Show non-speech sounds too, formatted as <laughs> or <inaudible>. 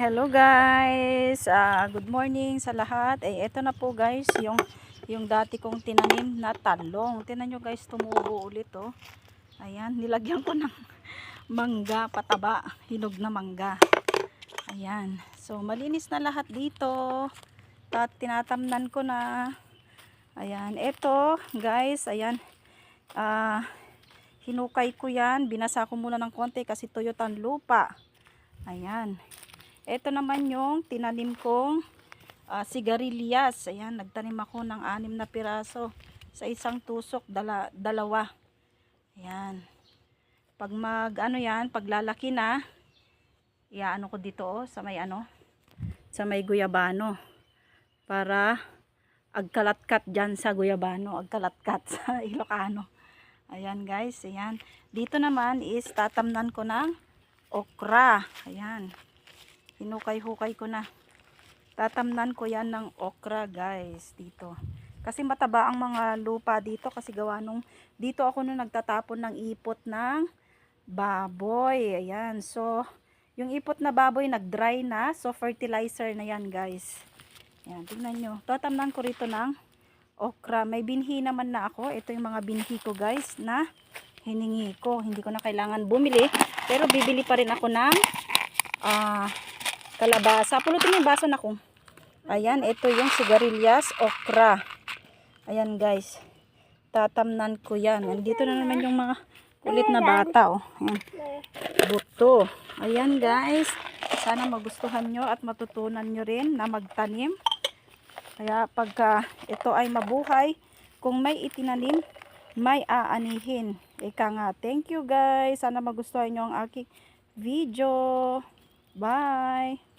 hello guys. Ah, good morning sa lahat. Eh, eto na po guys, yung yung dati kong tinanim na talong. Tingnan nyo guys, tumubo ulit oh. Ayan, nilagyan ko ng <laughs> mangga, pataba, hinog na mangga. Ayan. So, malinis na lahat dito. At tinatamnan ko na. Ayan, eto guys, ayan. Ah, hinukay ko yan. Binasa ko muna ng konti kasi tuyot ang lupa. Ayan. Ito naman yung tinanim kong ah, sigarilyas. Ayan, nagtanim ako ng anim na piraso. Sa isang tusok, dala, dalawa. Ayan. Pag mag, ano yan, paglalaki na, iaano ko dito oh, sa may ano, sa may guyabano. Para agkalatkat dyan sa guyabano, agkalatkat <laughs> sa Ilocano. Ayan guys, ayan. Dito naman is tatamnan ko ng okra. Ayan. Hinukay-hukay ko na. Tatamnan ko yan ng okra guys dito. Kasi mataba ang mga lupa dito kasi gawa nung dito ako nung nagtatapon ng ipot ng baboy. Ayan. So, yung ipot na baboy nag-dry na. So, fertilizer na yan guys. Ayan, tingnan nyo. Tatamnan ko rito ng okra. May binhi naman na ako. Ito yung mga binhi ko guys na hiningi ko. Hindi ko na kailangan bumili. Pero bibili pa rin ako ng ah, kalabasa. Pulutin yung baso na ko. Ayan, ito yung sigarilyas, okra. Ayan guys. Tatamnan ko yan. Nandito na naman yung mga kulit na bata. Oh. Buto. Ayan guys. Sana magustuhan nyo at matutunan nyo rin na magtanim. Kaya pagka ito ay mabuhay, kung may itinanim, may aanihin. Ika nga, thank you guys. Sana magustuhan nyo ang aking video. Bye!